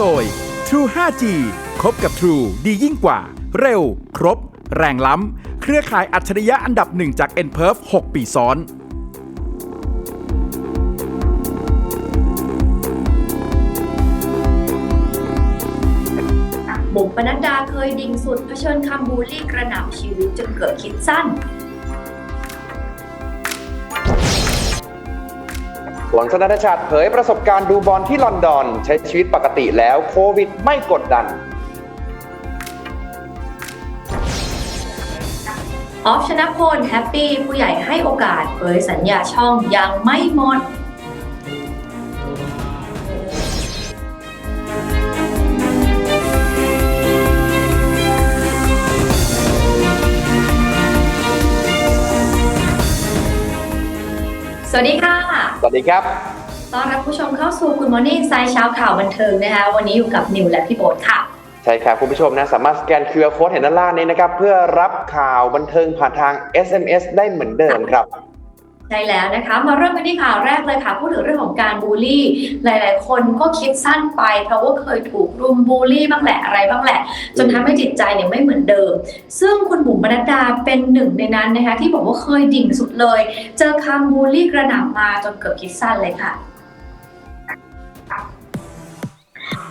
โดย True 5G คบกับ True ดียิ่งกว่า เร็ว ครบ แรงล้ำ เครือข่ายอัจฉริยะอันดับหนึ่งจาก n p e r f 6 ปีซ้อน บุ๋มปนัดดาเคยดิ่งสุดเผชิญคำบูลลี่กระหน่ำชีวิตจนเกิดคิดสั้น หลังชนะชาติเผยประสบการณ์ดูบอลที่ลอนดอน ใช้ชีวิตปกติแล้วโควิดไม่กดดัน ออฟชนะพลแฮปปี้ผู้ใหญ่ให้โอกาสเผยสัญญาช่องยังไม่หมด สวัสดีค่ะ สวัสดีครับ ต้อนรับผู้ชมเข้าสู่ Good Morning สายเช้าข่าวบันเทิงนะคะ วันนี้อยู่กับนิวและพี่โบ๊ทค่ะ ใช่ครับคุณผู้ชมนะ สามารถสแกน QR Code เห็นด้านล่างนี้นะครับ เพื่อรับข่าวบันเทิงผ่านทาง SMS ได้เหมือนเดิมครับ ใช่แล้วนะคะมาเริ่มกันที่ข่าวแรกเลยค่ะ พูดถึงเรื่องของการบูลลี่ หลาย ๆ คนก็คิดสั้นไป เพราะว่าเคยถูกรุมบูลลี่บ้างแหละอะไรบ้างแหละ จนทำให้จิตใจเนี่ยไม่เหมือนเดิม ซึ่งคุณบุ๋มปนัดดาเป็นหนึ่งในนั้นนะคะที่บอกว่าเคยดิ่งสุดเลย เจอคำบูลลี่กระหน่ำมาจนเกือบคิดสั้นเลยค่ะ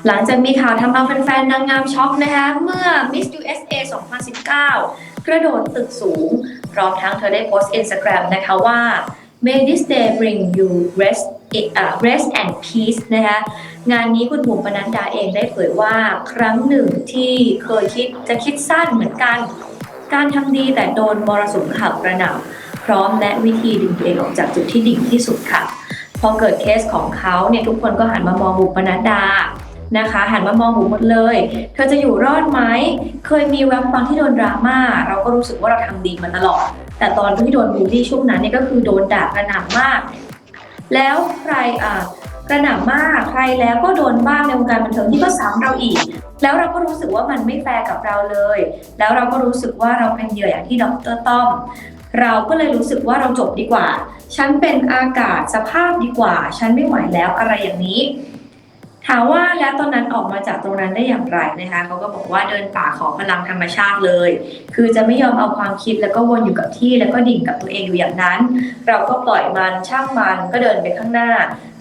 หลังจากมีข่าวทำเอาแฟนๆ นางงามช็อกนะคะ เมื่อ Miss USA 2019 กระโดดตึกสูง พร้อมทั้งเธอได้โพสต์ Instagram นะคะว่า May this day bring you rest uh, rest and peace นะคะงานนี้คุณบุ๋มปนัดดาเองได้เผยว่าครั้งหนึ่งที่เคยคิดจะคิดสั้นเหมือนกัน การทำดีแต่โดนมรสุมข่าวกระหน่ำพร้อมและวิธีดึงตัวเองออกจากจุดที่ดิ่งที่สุดค่ะ พอเกิดเคสของเขาเนี่ยทุกคนก็หันมามองบุ๋มปนัดดา นะคะ หันมามองบุ๋มหมดเลย เธอจะอยู่รอดไหม เคยมีแวบตอนที่โดนดราม่า เราก็รู้สึกว่าเราทำดีมาตลอด แต่ตอนที่โดนบูลลี่ช่วงนั้นเนี่ยก็คือโดนด่ากระหน่ำมาก แล้วใครอ่ากระหน่ำมากใครแล้วก็โดนบ้างในวงการบันเทิงที่ก็ซ้ำเราอีก แล้วเราก็รู้สึกว่ามันไม่แฟร์กับเราเลย แล้วเราก็รู้สึกว่าเราเป็นเหยื่ออย่างที่ดรต้อมเราก็เลยรู้สึกว่าเราจบดีกว่า ฉันเป็นอากาศสภาพดีกว่า ฉันไม่ไหวแล้วอะไรอย่างนี้ ถามว่าแล้วตอนนั้นออกมาจากตรงนั้นได้อย่างไรนะคะเขาก็บอกว่าเดินป่าขอพลังธรรมชาติเลย คือจะไม่ยอมเอาความคิดแล้วก็วนอยู่กับที่ แล้วก็ดิ่งกับตัวเองอยู่อย่างนั้น เราก็ปล่อยมันช่างมันก็เดินไปข้างหน้า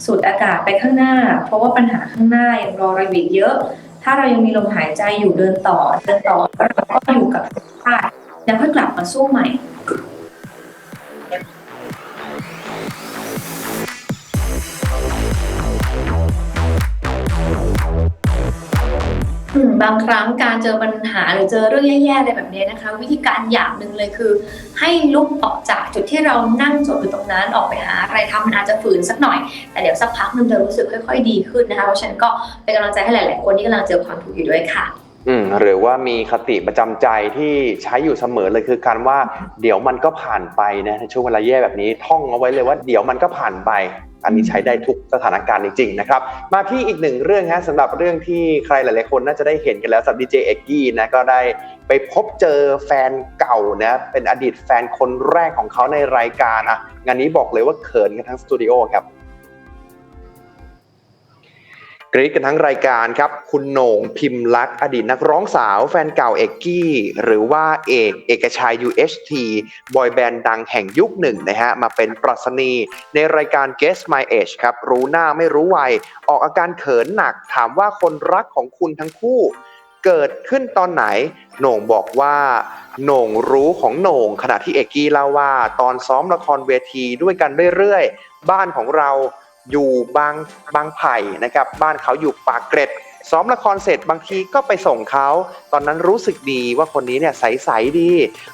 สูดอากาศไปข้างหน้า เพราะว่าปัญหาข้างหน้ายังรอเราอีกเยอะ ถ้าเรายังมีลมหายใจอยู่เดินต่อ เดินต่อเราก็อยู่กับธรรมชาติแล้วค่อยกลับมาสู้ใหม่ บางครั้งการเจอปัญหาหรือเจอเรื่องแย่ๆอะไรแบบนี้นะคะ วิธีการอย่างหนึ่งเลยคือ ให้ลุกออกจากจุดที่เรานั่งจดอยู่ตรงนั้นออกไปหาอะไรทำมันอาจจะฝืนสักหน่อย แต่เดี๋ยวสักพักนึงจะรู้สึกค่อย ๆ ดีขึ้นนะคะเพราะฉะนั้นก็เป็นกำลังใจให้หลาย ๆ คนที่กำลังเจอความทุกข์อยู่ด้วยค่ะอืมหรือว่ามีคติประจำใจที่ใช้อยู่เสมอเลยคือการว่าเดี๋ยวมันก็ผ่านไปนะช่วงเวลาแย่แบบนี้ท่องเอาไว้เลยว่าเดี๋ยวมันก็ผ่านไป อันนี้ใช้ได้ทุกสถานการณ์จริงๆนะครับ มาที่อีกหนึ่งเรื่องฮะสำหรับเรื่องที่ใครหลายๆคนน่าจะได้เห็นกันแล้วสำหรับดีเจเอกกี้นะก็ได้ไปพบเจอแฟนเก่านะเป็นอดีตแฟนคนแรกของเขาในรายการอะงานนี้บอกเลยว่าเขินกันทั้งสตูดิโอครับ กรี๊ดกันทั้งรายการครับ คุณโหน่งพิมพ์ลักษ์อดีตนักร้องสาวแฟนเก่าเอกกี้ หรือว่าเอกเอกชัย UHT บอยแบนด์ดังแห่งยุคหนึ่งนะฮะ มาเป็นปรัชนีในรายการ Guess My Age ครับ รู้หน้าไม่รู้วัย ออกอาการเขินหนักถามว่าคนรักของคุณทั้งคู่เกิดขึ้นตอนไหนโหน่งบอกว่าโหน่งรู้ของโหน่งขณะที่เอกกี้เล่าว่า ตอนซ้อมละครเวทีด้วยกันเรื่อยๆ บ้านของเรา อยู่บางบางไผ่นะครับ บ้านเขาอยู่ปากเกร็ดซ้อมละครเสร็จบางทีก็ไปส่งเขา ตอนนั้นรู้สึกดีว่าคนนี้เนี่ยใสๆดี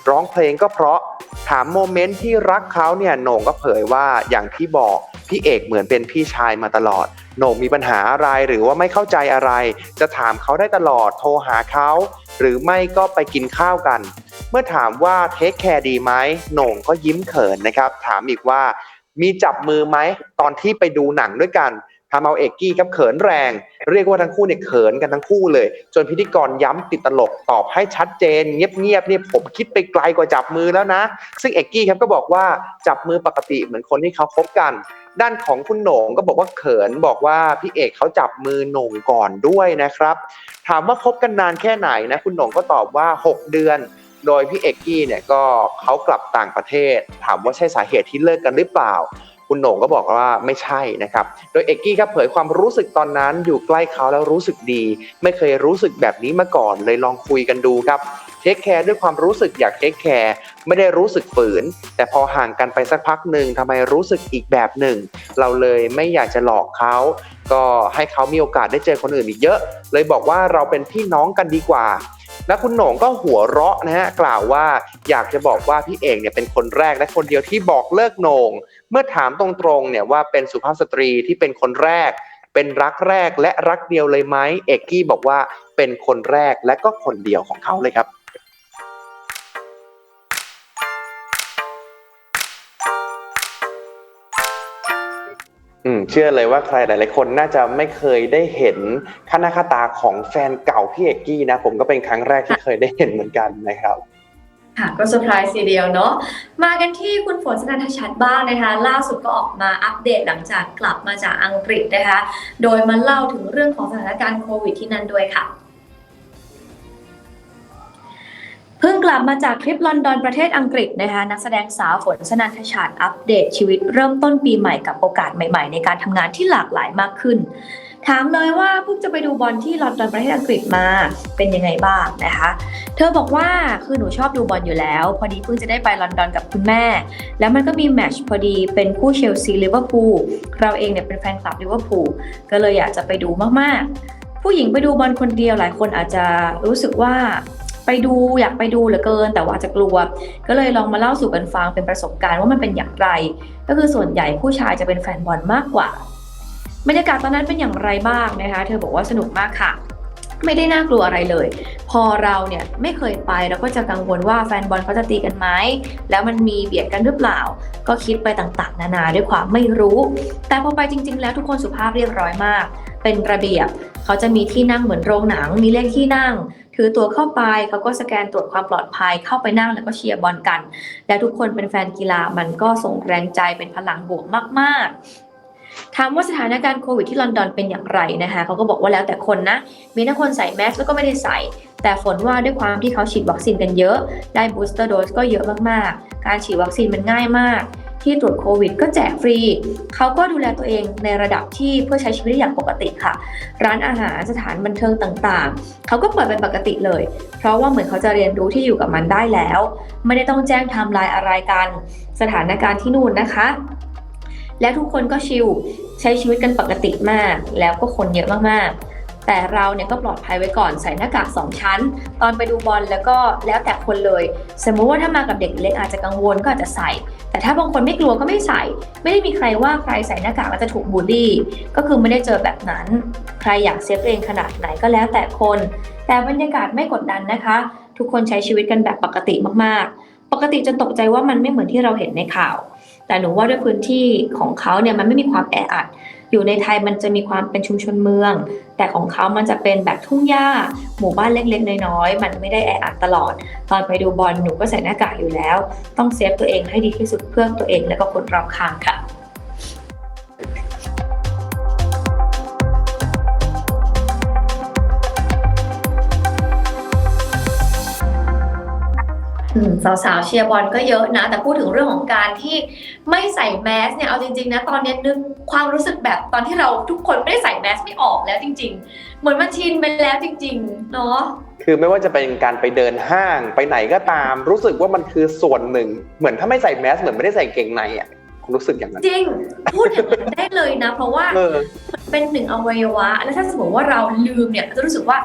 ร้องเพลงก็เพราะถามโมเมนต์ที่รักเขาเนี่ยโหน่งก็เผยว่าอย่างที่บอกพี่เอกเหมือนเป็นพี่ชายมาตลอดโหน่งมีปัญหาอะไรหรือว่าไม่เข้าใจอะไร จะถามเขาได้ตลอดโทรหาเขา หรือไม่ก็ไปกินข้าวกัน เมื่อถามว่าเทคแคร์ดีไหมโหน่งก็ยิ้มเขินนะครับ ถามอีกว่า มีจับมือไหมตอนที่ไปดูหนังด้วยกันทำเอาเอกกี้ครับเขินแรง เรียกว่าทั้งคู่เนี่ยเขินกันทั้งคู่เลย จนพิธีกรย้ำติดตลกตอบให้ชัดเจน เงียบๆเนี่ยผมคิดไปไกลกว่าจับมือแล้วนะ ซึ่งเอกกี้ครับก็บอกว่าจับมือปกติเหมือนคนที่เขาคบกัน ด้านของคุณโหน่งก็บอกว่าเขินบอกว่าพี่เอกเขาจับมือโหน่งก่อนด้วยนะครับ ถามว่าคบกันนานแค่ไหนนะคุณโหน่งก็ตอบว่า 6 เดือน โดยพี่เอกกี้เนี่ยก็เขากลับต่างประเทศ ถามว่าใช่สาเหตุที่เลิกกันหรือเปล่า คุณโหน่งก็บอกว่าไม่ใช่นะครับ โดยเอกกี้ครับเผยความรู้สึกตอนนั้นอยู่ใกล้เขาแล้วรู้สึกดี ไม่เคยรู้สึกแบบนี้มาก่อนเลยลองคุยกันดูครับเทคแคร์ด้วยความรู้สึกอยากเทคแคร์ไม่ได้รู้สึกฝืน แต่พอห่างกันไปสักพักหนึ่งทำไมรู้สึกอีกแบบหนึ่ง เราเลยไม่อยากจะหลอกเขาก็ให้เขามีโอกาสได้เจอคนอื่นอีกเยอะ เลยบอกว่าเราเป็นพี่น้องกันดีกว่า และคุณโหน่งก็หัวเราะนะฮะกล่าวว่าอยากจะบอกว่าพี่เอกเนี่ยเป็นคนแรกและคนเดียวที่บอกเลิกโหน่ง เมื่อถามตรงๆเนี่ยว่าเป็นสุภาพสตรีที่เป็นคนแรก เป็นรักแรกและรักเดียวเลยไหมเอกกี้บอกว่าเป็นคนแรกและก็คนเดียวของเขาเลยครับ อืมเชื่อเลยว่าใครหลาย ๆ คนน่าจะไม่เคยได้เห็นคณะคตาของแฟนเก่าพี่เอกกี้นะ ผมก็เป็นครั้งแรกที่เคยได้เห็นเหมือนกันนะครับค่ะก็เซอร์ไพรส์ทีเดียวเนาะมากันที่คุณฝนสนันทชัดบ้างนะคะ ล่าสุดก็ออกมาอัปเดตหลังจากกลับมาจากอังกฤษนะคะ โดยมาเล่าถึงเรื่องของสถานการณ์โควิดที่นั่นด้วยค่ะ เพิ่งกลับมาจากทริปลอนดอนประเทศอังกฤษนะคะนักแสดงสาวฝนสนันทชาติอัปเดตชีวิตเริ่มต้นปีใหม่กับโอกาสใหม่ๆ ในการทำงานที่หลากหลายมากขึ้น ถามเลยว่าเพิ่งจะไปดูบอลที่ลอนดอนประเทศอังกฤษมาเป็นยังไงบ้างนะคะ เธอบอกว่าคือหนูชอบดูบอลอยู่แล้ว พอดีเพิ่งจะได้ไปลอนดอนกับคุณแม่ แล้วมันก็มีแมชพอดีเป็นคู่เชลซีลิเวอร์พูลเราเองเนี่ยเป็นแฟนคลับลิเวอร์พูลก็เลยอยากจะไปดูมากๆ ผู้หญิงไปดูบอลคนเดียวหลายคนอาจจะรู้สึกว่า ไปดูอยากไปดูเหลือเกิน แต่ว่าจะกลัว ก็เลยลองมาเล่าสู่กันฟังเป็นประสบการณ์ว่ามันเป็นอย่างไร ก็คือส่วนใหญ่ผู้ชายจะเป็นแฟนบอลมากกว่าบรรยากาศตอนนั้นเป็นอย่างไรบ้างนะคะ เธอบอกว่าสนุกมากค่ะ ไม่ได้น่ากลัวอะไรเลย พอเราเนี่ยไม่เคยไปเราก็จะกังวลว่าแฟนบอลเขาจะตีกันไหมแล้วมันมีเบียดกันหรือเปล่า ก็คิดไปต่างๆ นานาด้วยความไม่รู้ แต่พอไปจริง ๆ แล้วทุกคนสุภาพเรียบร้อยมาก เป็นระเบียบเขาจะมีที่นั่งเหมือนโรงหนัง มีเลขที่นั่ง ถือตัวเข้าไปเขาก็สแกนตรวจความปลอดภัยเข้าไปนั่งแล้วก็เชียร์บอลกัน แล้วทุกคนเป็นแฟนกีฬามันก็ส่งแรงใจเป็นพลังบวกมาก ๆ ถามว่าสถานการณ์โควิดที่ลอนดอนเป็นอย่างไรนะคะเขาก็บอกว่าแล้วแต่คนนะ มีทั้งคนใส่แมสแล้วก็ไม่ได้ใส่ แต่ฝนว่าด้วยความที่เขาฉีดวัคซีนกันเยอะ ได้บูสเตอร์โดสก็เยอะมาก ๆ การฉีดวัคซีนมันง่ายมาก ที่ตรวจโควิด ก็แจกฟรี เขาก็ดูแลตัวเองในระดับที่เพื่อใช้ชีวิตได้อย่างปกติค่ะ ร้านอาหารสถานบันเทิงต่างๆ เขาก็เปิดเป็นปกติเลย เพราะว่าเหมือนเขาจะเรียนรู้ที่อยู่กับมันได้แล้ว ไม่ได้ต้องแจ้งไทม์ไลน์อะไรกัน สถานการณ์ที่นู่นนะคะ และทุกคนก็ชิลใช้ชีวิตกันปกติมาก แล้วก็คนเยอะมากๆแต่เราเนี่ยก็ปลอดภัยไว้ก่อนใส่หน้ากากสองชั้น ตอนไปดูบอลแล้วก็แล้วแต่คนเลย สมมุติว่าถ้ามากับเด็กเล็กอาจจะกังวลก็อาจจะใส่ แต่ถ้าบางคนไม่กลัวก็ไม่ใส่ ไม่ได้มีใครว่าใครใส่หน้ากากแล้วจะถูกบูลลี่ ก็คือไม่ได้เจอแบบนั้น ใครอยากเซฟตัวเองขนาดไหนก็แล้วแต่คน แต่บรรยากาศไม่กดดันนะคะ ทุกคนใช้ชีวิตกันแบบปกติมากๆ ปกติจนตกใจว่ามันไม่เหมือนที่เราเห็นในข่าว แต่หนูว่าด้วยพื้นที่ของเขาเนี่ยมันไม่มีความแออัด อยู่ในไทยมันจะมีความเป็นชุมชนเมือง แต่ของเขามันจะเป็นแบบทุ่งหญ้า หมู่บ้านเล็กๆ น้อยๆ มันไม่ได้แออัดตลอด ตอนไปดูบอลหนูก็ใส่หน้ากากอยู่แล้ว ต้องเซฟตัวเองให้ดีที่สุดเพื่อตัวเองและก็คนรอบข้างค่ะ สาวๆเชียร์บอลก็เยอะนะ แต่พูดถึงเรื่องของการที่ไม่ใส่แมสเนี่ยเอาจริงๆนะตอนนี้นึกความรู้สึกแบบตอนที่เราทุกคนไม่ได้ใส่แมสไม่ออกแล้วจริง ๆ เหมือนมันชินไปแล้วจริงๆเนาะคือไม่ว่าจะเป็นการไปเดินห้างไปไหนก็ตาม รู้สึกว่ามันคือส่วนหนึ่ง เหมือนถ้าไม่ใส่แมสเหมือนไม่ได้ใส่เกงในอะคุณรู้สึกอย่างนั้นจริง พูดอย่างนั้นได้เลยนะ เพราะว่าเออเป็นหนึ่งอวัยวะ แล้วถ้าสมมติว่าเราลืมเนี่ยจะรู้สึกว่า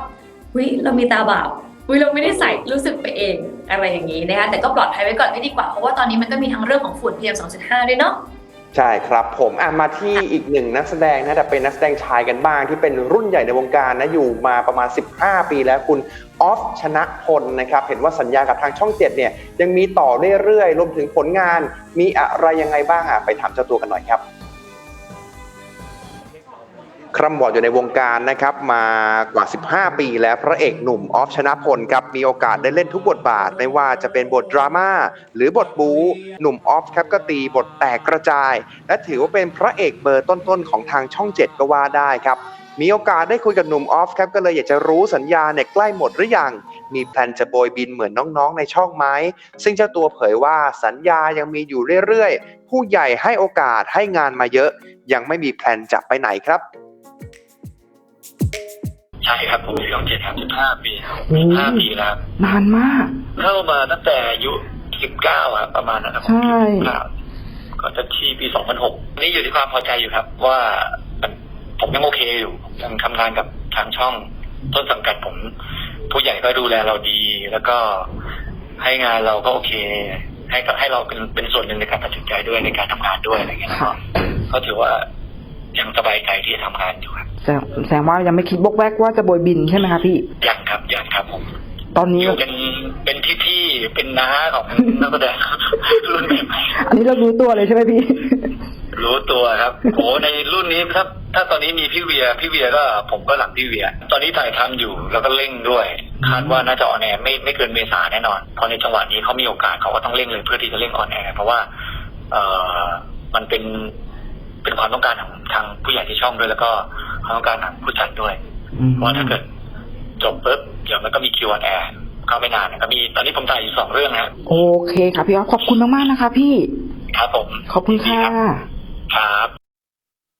วิเรามีตาบาป วิเราไม่ได้ใส่รู้สึกไปเองอะไรอย่างนี้นะคะแต่ก็ปลอดภัยไว้ก่อนไม่ดีกว่า เพราะว่าตอนนี้มันก็มีทั้งเรื่องของฝุ่น PM 2.5 ด้วยเนาะใช่ครับผมอะมาที่อีกหนึ่งนักแสดงนะแต่เป็นนักแสดงชายกันบ้างที่เป็นรุ่นใหญ่ในวงการนะอยู่มาประมาณ 15 ปีแล้วคุณออฟชนะพลนะครับ เห็นว่าสัญญากับทางช่อง7เนี่ยยังมีต่อเรื่อยๆรวมถึงผลงานมีอะไรยังไงบ้างอะไปถามเจ้าตัวกันหน่อยครับ คร่ำวอดอยู่ในวงการนะครับมากว่า 15 ปีแล้วพระเอกหนุ่มออฟชนะพลครับมีโอกาสได้เล่นทุกบทบาท ไม่ว่าจะเป็นบทดราม่าหรือบทบู๊หนุ่มออฟครับก็ตีบทแตกกระจาย และถือว่าเป็นพระเอกเบอร์ต้นๆของทางช่อง 7 ก็ว่าได้ครับมีโอกาสได้คุยกับหนุ่มออฟครับก็เลยอยากจะรู้สัญญาเนี่ยใกล้หมดหรือยัง มีแพลนจะโบยบินเหมือนน้องๆในช่องไหม ซึ่งเจ้าตัวเผยว่าสัญญายังมีอยู่เรื่อยๆ ผู้ใหญ่ให้โอกาสให้งานมาเยอะ ยังไม่มีแพลนจะไปไหนครับ ใช่ครับผมช่องเจ็ดครับสิบห้าปีครับโอ้สิบห้าปีแล้วครับนานมาก เข้ามาตั้งแต่อายุสิบเก้าครับประมาณนั้นครับใช่ครับก็จะที่ปีสองพันหกนี่อยู่ที่ความพอใจอยู่ครับ ว่ามันผมยังโอเคอยู่ยังทำงานกับทางช่องต้นสังกัดผม ผู้ใหญ่ก็ดูแลเราดี แล้วก็ให้งานเราก็โอเค ให้กับให้เราเป็นเป็นส่วนหนึ่งในการตัดสินใจด้วยในการทำงานด้วยอะไรเงี้ยนะค่ะก็ถือว่า ยังสบายใจที่จะทำงานอยู่ครับแสดงแสดงว่ายังไม่คิดบกแวกว่าจะโบยบินใช่ไหมคะพี่ ยังครับยังครับผมตอนอนี้ยู่เป็นเป็นพี่พี่ๆเป็นน้าของนักแสดงรุ่นใหม่อันนี้เรารู้ตัวเลยใช่ไหมพี่ ๆรู้ตัวครับโอ้ในรุ่นนี้ถ้าถ้าตอนนี้มีพี่เวียพี่เวียก็ผมก็หลังพี่เวีย ตอนนี้ถ่ายทำอยู่แล้วก็เร่งด้วยคาดว่าน่าจะออนแอร์ไม่ไม่เกินเมษาแน่นอนเพราะในจังหวะนี้เขามีโอกาสเขาก็ต้องเร่งเลยเพื่อที่จะเร่งออนแอร์เพราะว่า เอ่อมันเป็น เป็นความต้องการของทางผู้ใหญ่ที่ช่องด้วย แล้วก็ความต้องการของผู้จัดด้วยเพราะว่าถ้าเกิดจบปุ๊บเดี๋ยวมันก็มีคิวออนแอร์ก็ไม่นานก็มีตอนนี้ผมถ่ายอยู่สองเรื่องนะครับโอเคค่ะพี่ออฟขอบคุณมากๆนะคะ พี่ ครับผม ขอบคุณค่ะครับ